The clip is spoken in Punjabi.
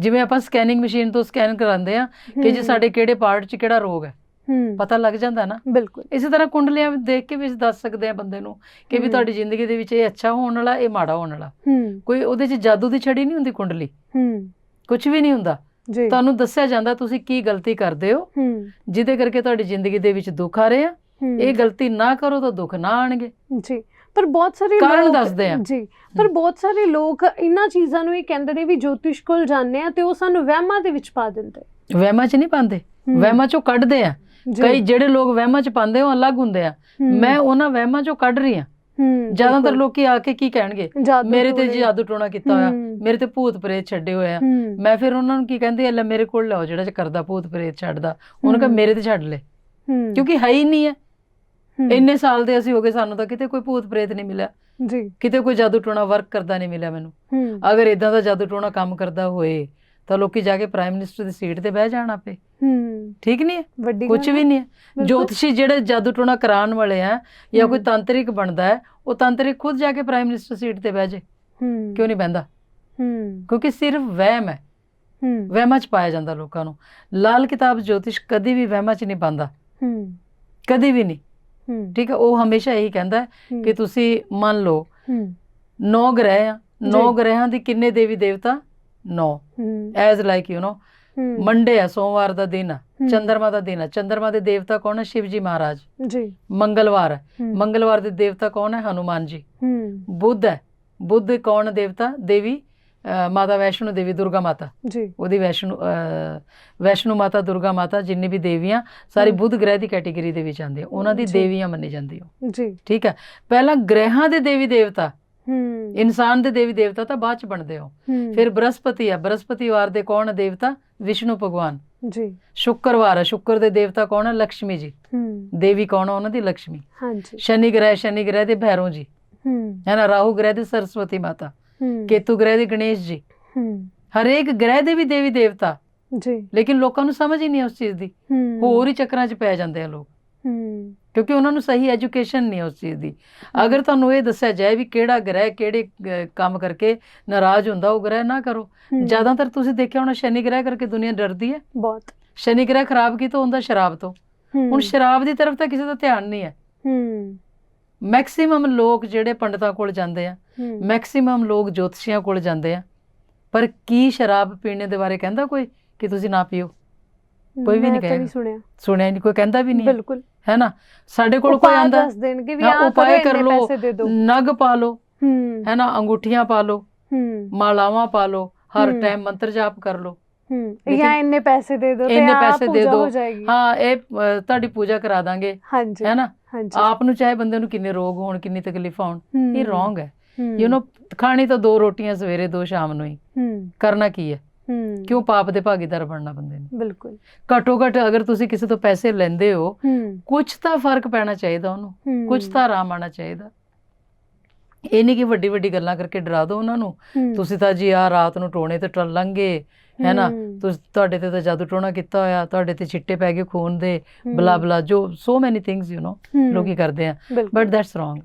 ਜਿਵੇਂ ਆਪਾਂ ਸਕੈਨਿੰਗ ਮਸ਼ੀਨ ਤੋਂ ਸਕੈਨ ਕਰਾਉਂਦੇ ਆ ਕਿ ਜੀ ਸਾਡੇ ਕਿਹੜੇ ਪਾਰਟ 'ਚ ਕਿਹੜਾ ਰੋਗ ਹੈ। ਪਤਾ ਲੱਗ ਜਾਂਦਾ ਨਾ। ਬਿਲਕੁਲ। ਇਸੇ ਤਰ੍ਹਾਂ ਕੁੰਡਲੀਆਂ ਦੇਖ ਕੇ ਵੀ ਦੱਸ ਸਕਦੇ ਆ ਬੰਦੇ ਨੂੰ ਕਿ ਵੀ। ਤੁਹਾਡੀ ਜ਼ਿੰਦਗੀ ਦੇ ਵਿੱਚ ਇਹ ਅੱਛਾ ਹੋਣ ਵਾਲਾ ਇਹ ਮਾੜਾ ਹੋਣ ਵਾਲਾ। ਕੋਈ ਉਹਦੇ 'ਚ ਜਾਦੂ ਦੀ ਛੜੀ ਨਹੀਂ ਹੁੰਦੀ ਕੁੰਡਲੀ। ਕੁਝ ਵੀ ਨਹੀਂ ਹੁੰਦਾ। ਤੁਹਾਨੂੰ ਦੱਸਿਆ ਜਾਂਦਾ ਤੁਸੀਂ ਕੀ ਗਲਤੀ ਕਰਦੇ ਹੋ। ਜਿਹਦੇ ਕਰਕੇ ਤੁਹਾਡੀ ਜ਼ਿੰਦਗੀ ਦੇ ਵਿੱਚ ਦੁੱਖ ਆ ਰਹੇ ਆ। ਇਹ ਗਲਤੀ ਨਾ ਕਰੋ ਤਾਂ ਦੁੱਖ ਨਾ ਆਣਗੇ। ਜੀ। ਪਰ ਬਹੁਤ ਸਾਰੇ ਕਾਰਨ ਦੱਸਦੇ ਆ। ਜੀ ਪਰ ਬਹੁਤ ਸਾਰੇ ਲੋਕ ਇਹਨਾਂ ਚੀਜ਼ਾਂ ਨੂੰ ਹੀ ਕਹਿੰਦੇ ਨੇ ਵੀ ਜੋਤਿਸ਼ ਕੋਲ ਜਾਂਦੇ ਆ ਤੇ ਉਹ ਸਾਨੂੰ ਵਹਿਮਾਂ ਦੇ ਵਿੱਚ ਪਾ ਦਿੰਦੇ। ਵਹਿਮਾਂ 'ਚ ਨਹੀਂ ਪਾਉਂਦੇ। ਹਮ, ਵਹਿਮਾਂ 'ਚੋਂ ਕੱਢਦੇ ਆ। ਕਈ ਜਿਹੜੇ ਲੋਕ ਵਹਿਮਾਂ 'ਚ ਪਾਉਂਦੇ ਉਹ ਅਲੱਗ ਹੁੰਦੇ ਆ। ਮੈਂ ਉਹਨਾਂ ਵਹਿਮਾਂ 'ਚੋਂ ਕੱਢ ਰਹੀ ਆ। ਜ਼ਿਆਦਾਤਰ। ਲੋਕੀ ਆ ਕੇ ਕੀ ਕਹਿਣਗੇ? ਮੇਰੇ ਤੇ। ਜਾਦੂ ਟੋਣਾ ਕੀਤਾ ਹੋਇਆ। ਮੇਰੇ ਤੇ ਭੂਤ ਪ੍ਰੇਤ ਛੱਡੇ ਹੋਏ ਆ। ਮੈਂ ਫਿਰ ਉਹਨਾਂ ਨੂੰ ਕੀ ਕਹਿੰਦੀ ਆ ਲੈ ਮੇਰੇ ਕੋਲ ਲਿਆਓ ਜਿਹੜਾ ਚ ਕਰਦਾ ਭੂਤ ਪ੍ਰੇਤ ਛੱਡਦਾ। ਉਹਨੂੰ ਕਹ ਮੇਰੇ ਤੇ ਛੱਡ ਲੈ। ਕਿਉਂਕਿ ਹੈ ਹੀ ਨਹੀਂ ਹੈ ਹਮ, ਇੰਨੇ ਸਾਲ ਦੇ ਅਸੀਂ ਹੋ ਗਏ ਸਾਨੂੰ ਤਾਂ ਕਿਤੇ ਕੋਈ ਭੂਤ ਪ੍ਰੇਤ ਨਹੀਂ ਮਿਲਿਆ। ਜੀ। ਕਿਤੇ ਕੋਈ ਜਾਦੂ ਟੋਣਾ ਵਰਕ ਕਰਦਾ ਨਹੀਂ ਮਿਲਿਆ ਮੈਨੂੰ। ਅਗਰ ਇਦਾਂ ਦਾ ਜਾਦੂ ਟੋਣਾ ਕੰਮ ਕਰਦਾ ਹੋਏ ਤਾਂ ਲੋਕੀ ਜਾ ਕੇ ਪ੍ਰਾਈਮ ਮਿਨਿਸਟਰ ਦੀ ਸੀਟ ਤੇ ਬਹਿ ਜਾਣ ਆਪੇ। ਹਮ, ਠੀਕ ਨਹੀਂ ਹੈ? ਵੱਡੀ ਕੁਝ ਗੱਲ ਵੀ ਹੈ। ਨਹੀਂ ਹੈ। ਬਿਲਕੁਲ। ਜੋਤਸ਼ੀ ਜਿਹੜੇ ਜਾਦੂ ਟੋਣਾ ਕਰਾਉਣ ਵਾਲੇ ਆ ਜਾਂ ਕੋਈ ਹਮ। ਤਾਂਤਰਿਕ ਬਣਦਾ ਹੈ ਉਹ ਤਾਂਤਰਿਕ ਖੁਦ ਜਾ ਕੇ ਪ੍ਰਾਈਮ ਮਿਨਿਸਟਰ ਸੀਟ ਤੇ ਬਹਿ ਜੇ। ਹਮ, ਕਿਉਂ ਨਹੀਂ ਬਹਿੰਦਾ? ਹਮ, ਕਿਉਂਕਿ ਸਿਰਫ ਵਹਿਮ ਹੈ। ਹਮ, ਵਹਿਮਾਂ 'ਚ ਪਾਇਆ ਜਾਂਦਾ ਲੋਕਾਂ ਨੂੰ। ਲਾਲ ਕਿਤਾਬ ਜੋਤਿਸ਼ ਕਦੀ ਵੀ ਵਹਿਮਾਂ 'ਚ ਨਹੀਂ ਪਾਉਂਦਾ ਹਮ, ਕਦੀ ਵੀ ਨਹੀਂ। ਠੀਕ ਹੈ ਉਹ ਹਮੇਸ਼ਾ ਇਹੀ ਕਹਿੰਦਾ ਕਿ ਤੁਸੀਂ ਮੰਨ ਲਓ ਨੌ ਗ੍ਰਹਿ ਆ ਨੌ ਜੀ। ਗ੍ਰਹਿਆਂ ਦੀ ਕਿੰਨੇ ਦੇਵੀ ਦੇਵਤਾ? ਨੌ। As like you know Monday ਆ ਸੋਮਵਾਰ ਦਾ ਦਿਨ ਆ ਚੰਦਰਮਾ ਦਾ ਦਿਨ ਆ। ਚੰਦਰਮਾ ਦੇ ਦੇਵਤਾ ਕੌਣ ਹੈ? ਸ਼ਿਵ ਜੀ ਮਹਾਰਾਜ। ਜੀ। ਮੰਗਲਵਾਰ ਮੰਗਲਵਾਰ ਦੇ ਦੇਵਤਾ ਕੌਣ ਹੈ? ਹਨੂਮਾਨ ਜੀ। ਬੁੱਧ ਹੈ। ਬੁੱਧ ਕੌਣ ਦੇਵਤਾ? ਦੇਵੀ ਮਾਤਾ ਵੈਸ਼ਨੂ ਦੇਵੀ ਦੁਰਗਾ ਮਾਤਾ। ਜੀ। ਉਹਦੀ ਵੈਸ਼ਨੂ ਵੈਸ਼ਨੂ ਮਾਤਾ ਦੁਰਗਾ ਮਾਤਾ ਜਿੰਨੇ ਵੀ ਦੇਵੀਆਂ ਸਾਰੀ ਬੁੱਧ ਗ੍ਰਹਿ ਦੀ ਕੈਟਾਗਰੀ ਦੇ ਵਿੱਚ ਆਉਂਦੇ ਉਹਨਾਂ ਦੀ ਦੇਵੀਆਂ ਮੰਨੇ ਜਾਂਦੇ ਹੋ ਜੀ। ਠੀਕ ਹੈ। ਪਹਿਲਾਂ ਗ੍ਰਹਿਾਂ ਦੇ ਦੇਵੀ ਦੇਵਤਾ ਹੂੰ ਇਨਸਾਨ ਦੇ ਦੇਵੀ ਦੇਵਤਾ ਤਾਂ ਬਾਅਦ ਚ ਬਣਦੇ ਹੋ ਫਿਰ ਬ੍ਰਹਸਪਤੀ ਆ। ਬ੍ਰਹਸਪਤੀ ਵਾਰ ਦੇ ਕੌਣ ਦੇਵਤਾ? ਵਿਸ਼ਨੂੰ ਭਗਵਾਨ। ਜੀ। ਸ਼ੁੱਕਰਵਾਰ ਆ। ਸ਼ੁੱਕਰ ਦੇ ਦੇਵਤਾ ਕੌਣ ਆ? ਲక్ష్ਮੀ ਜੀ। ਹੂੰ ਦੇਵੀ ਕੌਣ ਆ? ਉਹਨਾਂ ਦੀ ਲక్ష్ਮੀ ਹਾਂਜੀ। ਸ਼ਨੀ ਗ੍ਰਹਿ ਸ਼ਨੀ ਗ੍ਰਹਿ ਦੇ ਭੈਰੋਂ ਜੀ। ਹੂੰ ਹੈ ਰਾਹੂ ਗ੍ਰਹਿ ਦੀ ਸਰਸਵਤੀ ਮਾਤਾ। ਕੇਤੂ ਗ੍ਰਹਿ ਦੇ ਗਣੇਸ਼ ਜੀ। ਹਰੇਕ ਗ੍ਰਹਿ ਦੇ ਵੀ ਦੇਵੀ ਦੇਵਤਾ। ਜੀ। ਲੇਕਿਨ ਲੋਕਾਂ ਨੂੰ ਸਮਝ ਹੀ ਨਹੀਂ ਉਸ ਚੀਜ਼ ਦੀ। ਹੋਰ ਹੀ ਚੱਕਰਾਂ 'ਚ ਪੈ ਜਾਂਦੇ ਆ ਲੋਕ। ਕਿਉਂਕਿ ਉਹਨਾਂ ਨੂੰ ਸਹੀ ਐਜੂਕੇਸ਼ਨ ਨਹੀਂ ਉਸ ਚੀਜ਼ ਦੀ। ਅਗਰ ਤੁਹਾਨੂੰ ਇਹ ਦੱਸਿਆ ਜਾਏ ਵੀ ਕਿਹੜਾ ਗ੍ਰਹਿ ਕਿਹੜੇ ਕੰਮ ਕਰਕੇ ਨਾਰਾਜ਼ ਹੁੰਦਾ ਉਹ ਗ੍ਰਹਿ ਨਾ ਕਰੋ। ਜ਼ਿਆਦਾਤਰ ਤੁਸੀਂ ਦੇਖਿਆ ਹੋਣਾ ਸ਼ਨੀ ਗ੍ਰਹਿ ਕਰਕੇ ਦੁਨੀਆ ਡਰਦੀ ਹੈ। ਬਹੁਤ। ਸ਼ਨੀ ਗ੍ਰਹਿ ਖਰਾਬ ਕੀ ਤੋਂ ਹੁੰਦਾ ਸ਼ਰਾਬ ਤੋਂ। ਹੁਣ ਸ਼ਰਾਬ ਦੀ ਤਰਫ ਤਾਂ ਕਿਸੇ ਦਾ ਧਿਆਨ ਨਹੀਂ ਹੈ। ਮੈਕਸਿਮਮ ਲੋਕ ਜਿਹੜੇ ਪੰਡਤਾਂ ਕੋਲ ਜਾਂਦੇ ਆ ਮੈਕਸਿਮਮ ਲੋਕ ਜੋਤਸ਼ੀਆਂ ਕੋਲ ਜਾਂਦੇ ਆ। ਪਰ ਕੀ ਸ਼ਰਾਬ ਪੀਣੇ ਦੇ ਬਾਰੇ ਕਹਿੰਦਾ ਕੋਈ ਕਿ ਤੁਸੀਂ ਨਾ ਪੀਓ? ਕੋਈ ਵੀ ਨਹੀਂ ਤਾਂ ਕਹੇਗਾ। ਸੁਣਿਆ। ਸੁਣਿਆ ਨਹੀਂ ਕੋਈ ਕਹਿੰਦਾ ਵੀ ਨਹੀਂ। ਬਿਲਕੁਲ। ਹੈ ਨਾ ਸਾਡੇ ਕੋਲ ਕੋਈ ਆਂਦਾ ਦੱਸ ਦੇਣਗੇ ਵੀ ਹਾਂ, ਆਹ ਉਪਾਅ ਕਰੋ ਦਿਓ। ਨਗ ਪਾ ਲਓ ਹਮ ਹੈ। ਨਾ ਅੰਗੂਠੀਆਂ ਪਾ ਲਓ ਹਮ ਮਾਲਾਵਾਂ ਪਾ ਲਓ ਹਰ। ਟਾਈਮ ਮੰਤਰ ਜਾਪ ਕਰ ਲਓ। ਲੇਕਿਨ ਜਾਂ ਇੰਨੇ ਪੈਸੇ ਦੇ ਦਿਓ ਤੇ ਦੇ ਪੂਜਾ। ਹੋ ਜਾਏਗੀ। ਹਾਂ ਇਹ ਤੁਹਾਡੀ ਪੂਜਾ ਕਰਾ ਦਾਂਗੇ। ਹਾਂਜੀ ਹੈ ਨਾ? ਹਾਂਜੀ। ਆਪ ਨੂੰ ਚਾਹੇ ਬੰਦੇ ਨੂੰ ਕਿੰਨੇ ਰੋਗ ਹੋਣ ਕਿੰਨੀ ਤਕਲੀਫਾਂ ਹੋਣ ਇਹ ਰੋਂਗ ਹੈ। ਯੂ نو ਖਾਣੀ ਤਾਂ ਦੋ ਰੋਟੀਆਂ ਸਵੇਰੇ ਦੋ ਸ਼ਾਮ ਨੂੰ ਹੀ। ਕਰਨਾ ਕੀ ਹੈ? ਕਿਉਂ ਪਾਪ ਦੇ ਭਾਗੀਦਾਰ ਬਣਨਾ ਬੰਦੇ ਨੇ? ਬਿਲਕੁਲ। ਘੱਟੋ ਘੱਟ ਅਗਰ ਤੁਸੀਂ ਕਿਸੇ ਤੋਂ ਪੈਸੇ ਲੈਂਦੇ ਹੋ ਕੁਝ ਤਾਂ ਫ਼ਰਕ ਪੈਣਾ ਚਾਹੀਦਾ ਉਹਨੂੰ। ਕੁਝ ਤਾਂ ਆਰਾਮ ਆਣਾ ਚਾਹੀਦਾ। ਇਹ ਨਹੀਂ ਕਿ ਵੱਡੀ ਵੱਡੀ ਗੱਲਾਂ ਕਰਕੇ ਡਰਾ ਦਿਓ ਉਹਨਾਂ ਨੂੰ। ਤੁਸੀਂ ਤਾਂ ਜੀ ਆ ਰਾਤ ਨੂੰ ਟੋਣੇ ਤੇ ਟੱਲਾਂਗੇ ਹੈ। ਨਾ ਤੁਸੀਂ ਤੁਹਾਡੇ ਤੇ ਤਾਂ ਜਾਦੂ ਟੋਣਾ ਕੀਤਾ ਹੋਇਆ ਤੁਹਾਡੇ ਤੇ ਛਿੱਟੇ ਪੈ ਗਏ ਖੂਨ ਦੇ ਬਲਾ ਬਲਾ ਜੋ so many things you know ਲੋਕੀ ਕਰਦੇ ਆ। But that's wrong